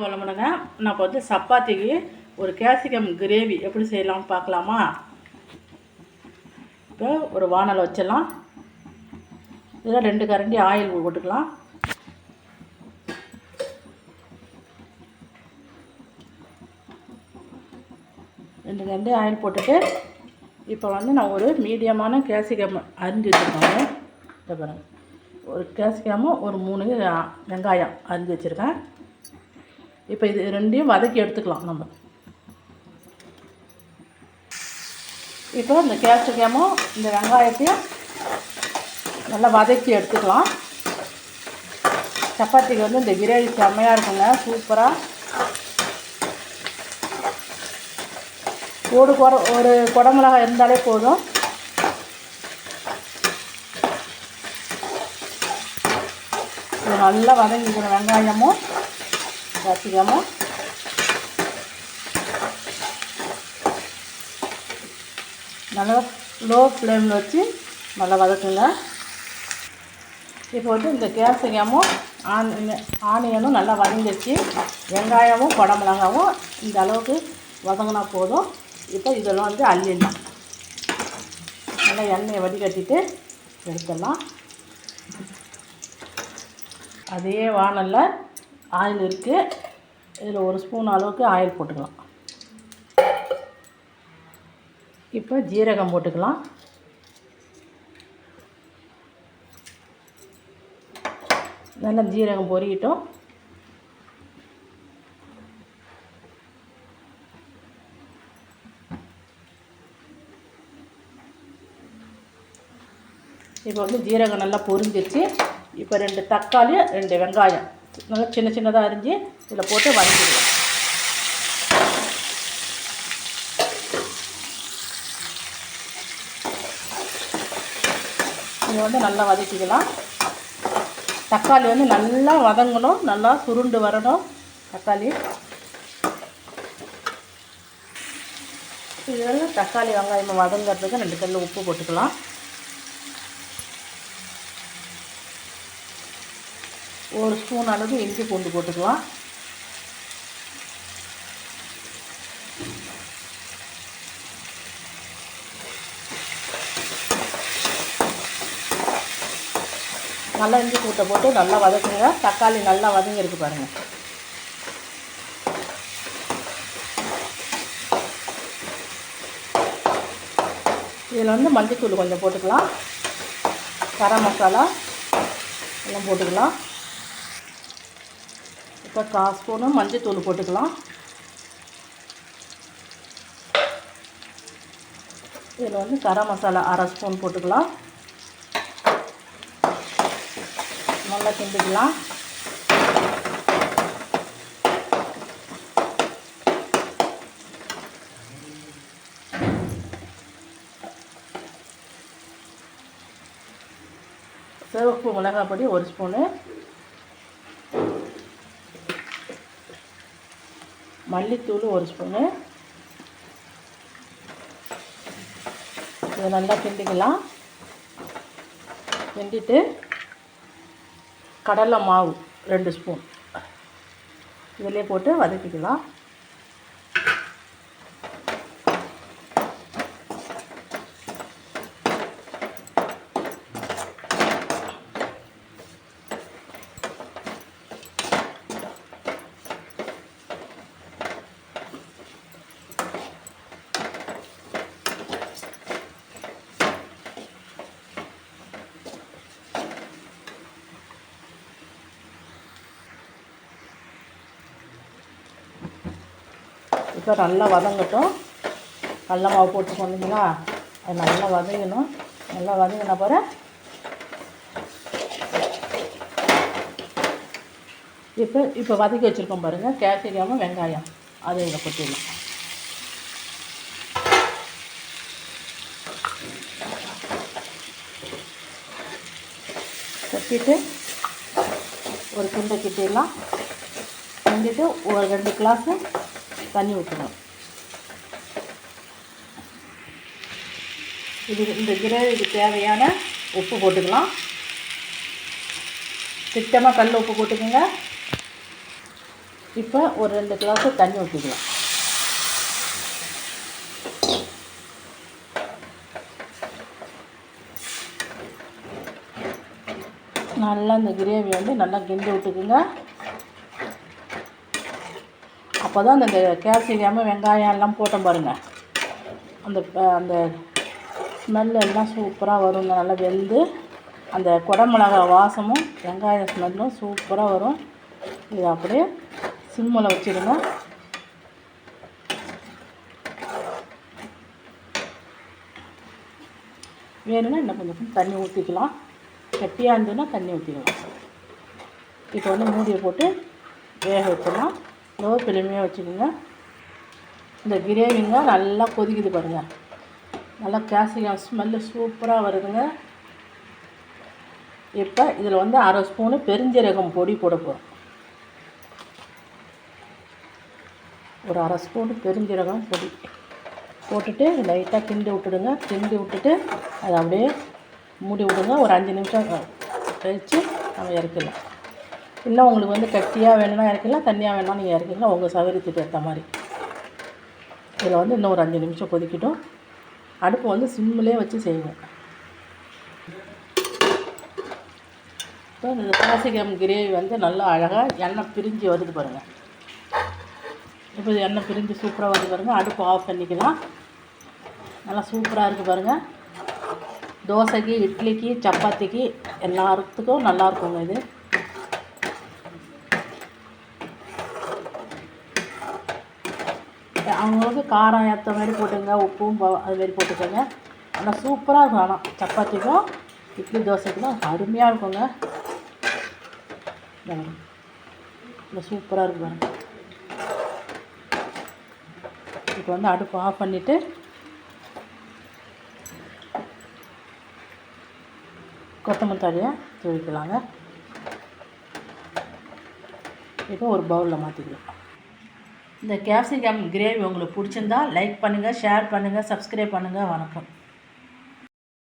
வளமுடங்க நான் இப்போ வந்து சப்பாத்திக்கு ஒரு கேப்சிகம் கிரேவி எப்படி செய்யலாம்னு பார்க்கலாமா? இப்போ ஒரு வானல் வச்சிடலாம். இதில் ரெண்டு கரண்டி ஆயில் போட்டுக்கலாம். ரெண்டு கரண்டி ஆயில் போட்டுட்டு இப்போ வந்து நான் ஒரு மீடியமான கேப்சிகம் அரிஞ்சு வச்சுருக்கேங்க. ஒரு கேப்சிகமும் ஒரு மூணு வெங்காயம் அரிஞ்சு வச்சுருக்கேன். இப்போ இது ரெண்டையும் வதக்கி எடுத்துக்கலாம் நம்ம. இப்போ இந்த கேப்சிகமும் இந்த வெங்காயத்தையும் நல்லா வதக்கி எடுத்துக்கலாம். சப்பாத்திக்கு வந்து இந்த கிரேவி செம்மையாக இருக்குங்க சூப்பராக ஒரு குற ஒரு குடமிளகாய் இருந்தாலே போதும். நல்லா வதங்கிக்கணும் வெங்காயமும் கேப்சிகமும் நல்லா லோ ஃப்ளேமில் வச்சு நல்லா வதக்குங்க இப்போ வந்து இந்த கேப்சிகமும் ஆனி ஆனியனும் நல்லா வதங்கிடுச்சு வெங்காயமும் குடமிளகாவும் இந்த அளவுக்கு வதங்கினா போதும் இப்போ இதெல்லாம் வந்து அள்ளிடலாம் நல்லா எண்ணெயை வடிகட்டிட்டு எடுத்துடலாம் அதே வானலில் ஆயில் இருக்குது இதில் ஒரு ஸ்பூன் அளவுக்கு ஆயில் போட்டுக்கலாம். இப்போ ஜீரகம் போட்டுக்கலாம். நல்லா ஜீரகம் பொறிக்கிட்டோம் இப்போ வந்து ஜீரகம் நல்லா பொரிஞ்சிருச்சு. இப்போ ரெண்டு தக்காளி ரெண்டு வெங்காயம். நல்லா சின்ன சின்னதாக அரிஞ்சு இதில் போட்டு வதக்கிடுவோம். இதை வந்து நல்லா வதக்கிக்கலாம். தக்காளி வந்து நல்லா வதங்கணும். நல்லா சுருண்டு வரணும். தக்காளி. இதெல்லாம் தக்காளி வெங்காயம் வதங்கிறதுக்கு ரெண்டு கல் உப்பு போட்டுக்கலாம். ஒரு ஸ்பூன் அளவு இஞ்சி பூண்டு போட்டுக்கலாம். நல்லா இஞ்சி பூட்டை போட்டு நல்லா வதக்குங்க. தக்காளி நல்லா வதங்கிருக்கு பாருங்கள் இதில் வந்து மஞ்சத்தூள் கொஞ்சம் போட்டுக்கலாம். கரம் மசாலா எல்லாம் போட்டுக்கலாம். இப்போ கால் ஸ்பூனு மஞ்சத்தூள் போட்டுக்கலாம். இதில் வந்து கரம் மசாலா அரை ஸ்பூன் போட்டுக்கலாம். நல்லா கிண்டிக்கலாம். சிவப்பு மிளகாய் பொடி ஒரு ஸ்பூனு. மல்லித்தூள் ஒரு ஸ்பூனு. இதை நல்லா கிண்டிக்கலாம். கிண்டிட்டு கடலை மாவு ரெண்டு ஸ்பூன். இதிலே போட்டு வதக்கிக்கலாம். இப்போ நல்லா வதங்கட்டும். கடல மாவு போட்டு சொன்னீங்களா? அது நல்லா வதங்கணும். நல்லா வதங்கின பிற இப்போ இப்போ வதக்கி வச்சுருக்கோம் பாருங்கள் கேசரியாமல் வெங்காயம். அதை இதில் கொட்டிடலாம். கொட்டிட்டு ஒரு கிண்டை கிட்டிடலாம். கிண்டிட்டு ஒரு ரெண்டு கிளாஸு தண்ணி ஊற்றணும் இது இந்த கிரேவிக்கு தேவையான உப்பு போட்டுக்கலாம். திட்டமாக கல் உப்பு போட்டுக்கோங்க. இப்போ ஒரு ரெண்டு கிளாஸு தண்ணி ஊற்றிக்கலாம் நல்லா இந்த கிரேவி வந்து நல்லா கிண்டி விட்டுக்குங்க. அப்போ தான் அந்த கேப்சிகம் வெங்காயம் எல்லாம் போட்டோம் பாருங்கள் அந்த அந்த ஸ்மெல் எல்லாம் சூப்பராக வருங்க நல்லா வெந்து அந்த குடமிளகா வாசமும் வெங்காய ஸ்மெல்லும் சூப்பராக வரும். இது அப்படியே சிம்மில் வச்சுருங்க. வேணும்னா இன்னும் கொஞ்சம் தண்ணி ஊற்றிக்கலாம் கெட்டியாக இருந்ததுன்னா தண்ணி ஊற்றிக்கலாம் இப்போ வந்து மூடியை போட்டு வேக வச்சிடலாம் லோ பிளமையாக வச்சுக்கோங்க. இந்த கிரேவிங்க நல்லா கொதிக்குது பாருங்கள் நல்லா கேசிகம் ஸ்மெல்லு சூப்பராக வருதுங்க. இப்போ இதில் வந்து அரை ஸ்பூனு பெருஞ்சீரகம் பொடி போட போகிறோம் ஒரு அரை ஸ்பூனு பெருஞ்சீரகம் பொடி போட்டுட்டு லைட்டாக கிண்டி விட்டுடுங்க. கிண்டி விட்டுட்டு அதை அப்படியே மூடி விடுங்க. ஒரு அஞ்சு நிமிஷம் கழித்து நம்ம இறக்கலாம் இன்னும் உங்களுக்கு வந்து கட்டியாக வேணும்னா இறக்கிடலாம் தண்ணியாக வேணும்னா நீங்கள் இறக்கிடலாம். உங்கள் சௌகரியத்துக்கு ஏற்ற மாதிரி. இதில் வந்து இன்னும் ஒரு அஞ்சு நிமிஷம் கொதிக்கட்டும். அடுப்பு வந்து சிம்மிலே வச்சு செய்வோம். இப்போ இந்த காசிகம் கிரேவி வந்து நல்லா அழகாக எண்ணெய் பிரிஞ்சு வருது பாருங்கள் இப்போ எண்ணெய் பிரிஞ்சு சூப்பராக வருது பாருங்கள் அடுப்பு ஆஃப் பண்ணிக்கலாம். நல்லா சூப்பராக இருக்குது பாருங்கள் தோசைக்கு இட்லிக்கு சப்பாத்திக்கு எல்லாத்துக்கும் நல்லாயிருக்குங்க இது. அவங்களுக்கு காரம் ஏற்ற மாதிரி போட்டுங்க உப்பும் ப- போட்டுக்கோங்க. ஆனால் சூப்பராக இருக்கும். ஆனால் சப்பாத்திக்கும் இட்லி தோசைக்கும் அருமையாக இருக்குங்க. இந்த சூப்பராக இருக்கும் பாருங்க. இப்போ வந்து அடுப்பு ஆஃப் பண்ணிவிட்டு கொத்தமல்லி தழையை துவைக்கலாங்க. இப்போ ஒரு பவுலில் மாற்றிக்கலாம் இந்த கேப்சிகம் கிரேவி உங்களுக்கு பிடிச்சிருந்தா லைக் பண்ணுங்கள் ஷேர் பண்ணுங்கள் சப்ஸ்கிரைப் பண்ணுங்கள் வணக்கம்.